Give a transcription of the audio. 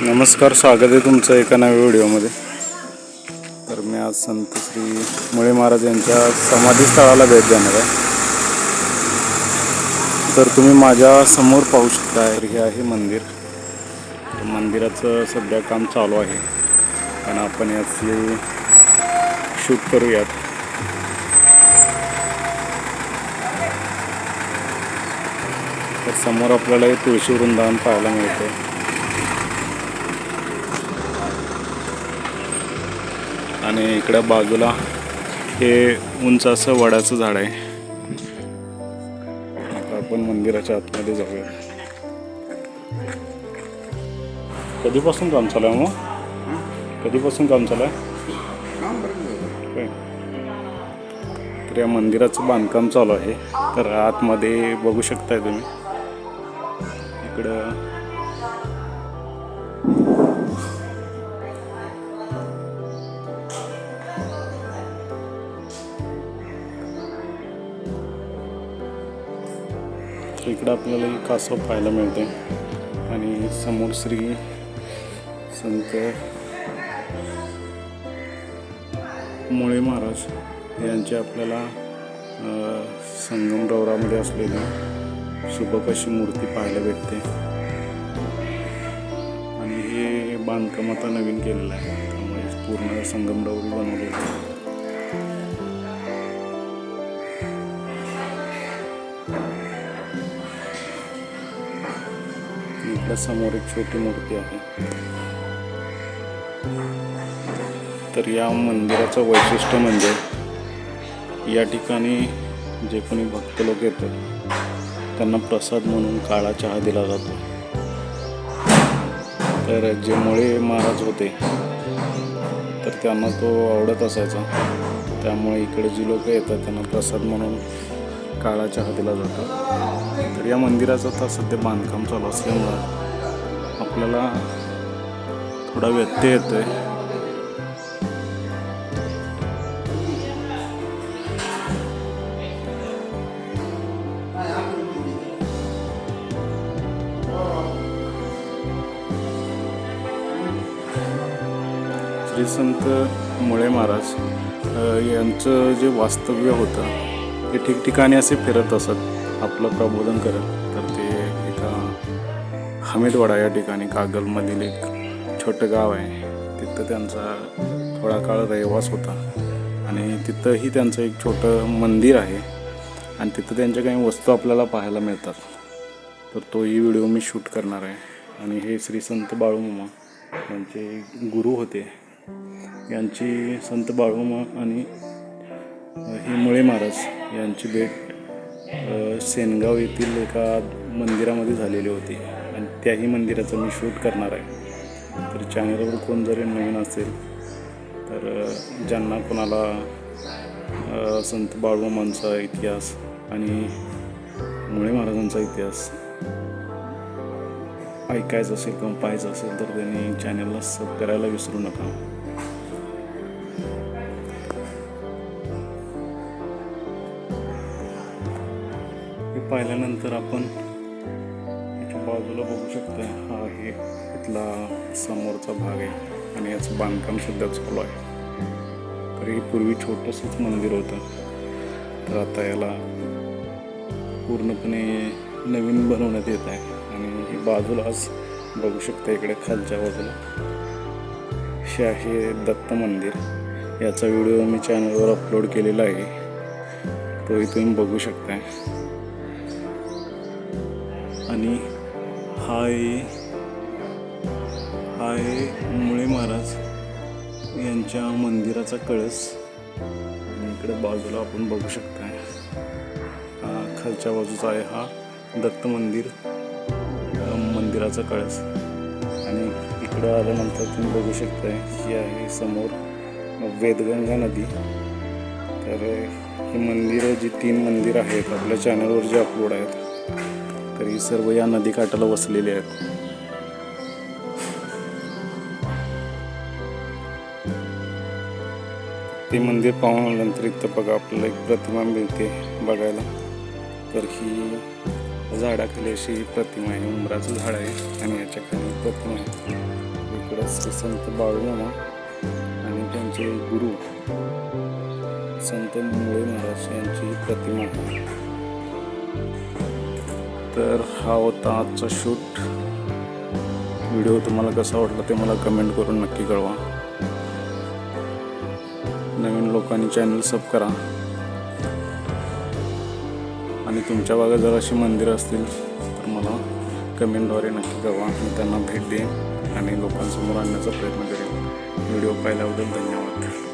नमस्कार स्वागत आहे तुमचं एका नव्या व्हिडिओमध्ये. तर मी आज संत श्री मुळे महाराज यांच्या समाधीस्थळाला भेट देणार आहे. तर तुम्ही माझ्यासमोर पाहू शकता हे आहे मंदिर. तर मंदिराचं सध्या काम चालू आहे. पण आपण यातली शूट करूयात. तर समोर आपल्याला हे तुळशी वृंदावन पाहायला मिळते आणि इकडं बाजूला हे उंच असं वडाचं झाड आहे. आता आपण मंदिराच्या आतमध्ये जाऊया. कधीपासून काम चालू आहे मग कधीपासून काम चालू आहे? तर या मंदिराचं बांधकाम चालू आहे. तर आतमध्ये बघू शकताय तुम्ही. इकडं तर इकडं आपल्याला एक कासव पाहायला मिळते. आणि समोर श्री संत मुळे महाराज यांचे आपल्याला संगम संगमरवरामध्ये असलेली सुबक अशी मूर्ती पाहायला भेटते. आणि हे बांधकाम आता नवीन केलेलं आहे. त्यामुळे पूर्ण संगमरवरी बनवलेलं आहे. समोर एक छोटी मूर्ती आहे. तर या मंदिराचं वैशिष्ट्य म्हणजे या ठिकाणी जे कोणी भक्त लोक येतात त्यांना प्रसाद म्हणून काळा चहा दिला जातो. तर जे मुळे महाराज होते तर त्यांना तो आवडत असायचा. त्यामुळे इकडे जी लोक येतात त्यांना प्रसाद म्हणून काळा चहा दिला जातो. तर या मंदिराचं आता सध्या बांधकाम चालू असल्यामुळं आपल्याला थोडा व्यत्यय येतोय. श्री संत मुळे महाराज यांचं जे वास्तव्य होतं ते ठिकठिकाणी असे फिरत असत आपलं प्रबोधन करत. हमीदवाडा या ठिकाणी कागलमधील एक छोटं गाव आहे. तिथं त्यांचा थोडा काळ रहिवास होता. आणि तिथंही त्यांचं एक छोटं मंदिर आहे. आणि तिथं त्यांच्या काही वस्तू आपल्याला पाहायला मिळतात. तर तोही व्हिडिओ मी शूट करणार आहे. आणि हे श्री संत बाळूमामा यांचे गुरु होते. यांची संत बाळूमा आणि हे मुळे महाराज यांची भेट सेनगाव येथील एका मंदिरामध्ये झालेली होती. त्याही मंदिराचं मी शूट करणार आहे. तर चॅनलवर कोण जरी नवीन असेल तर ज्यांना कोणाला संत बाळूमामांचा इतिहास आणि मुळे महाराजांचा इतिहास ऐकायचं असेल किंवा पाहायचं असेल तर त्यांनी चॅनलला सब करायला विसरू नका. हे पाहिल्यानंतर आपण बाजूला बघू शकतो हा आहे इथला समोरचा भाग आहे आणि याचं बांधकाम सुद्धा चालू आहे. तर हे पूर्वी छोटंसंच मंदिर होतं. तर आता याला पूर्णपणे नवीन बनवण्यात येत आहे. आणि बाजूलाच बघू शकता इकडे खालच्या बाजूला हे आहे दत्त मंदिर. याचा व्हिडिओ मी चॅनलवर अपलोड केलेला आहे. तोही तुम्ही बघू शकताय. आणि हा आहे हा आहे मुळे महाराज. यांच्या मंदिराचा कळस. इकडे बाजूला आपण बघू शकताय. हा खालच्या बाजूचा आहे हा दत्त मंदिर. मंदिराचा कळस. आणि इकडं आल्यानंतर तुम्ही बघू शकताय ही आहे समोर वेदगंगा नदी. तर ही मंदिरं जी तीन मंदिरं आहेत आपल्या चॅनलवर जे अपलोड आहेत तर ही सर्व या नदीकाठाला वसलेले आहेत. ते मंदिर पाहून इथं बघा आपल्याला एक प्रतिमा मिळते बघायला. तर ही झाडाखाली अशी प्रतिमा आहे उमराचं झाड आहे आणि याच्या खाली प्रतिमा आहे. श्री संत बाळूमामा आणि त्यांचे गुरु संत मुळे महाराज यांची प्रतिमा आहे. तर हा होता आजचा शूट. व्हिडिओ तुम्हाला कसा वाटला ते मला कमेंट करून नक्की कळवा. नवीन लोकांनी चॅनल सब करा. आणि तुमच्या भागात जर अशी मंदिरं असतील तर मला कमेंटद्वारे नक्की कळवा. मी त्यांना भेट देईन आणि लोकांसमोर आणण्याचा प्रयत्न करेन. व्हिडिओ पाहिल्याबद्दल धन्यवाद.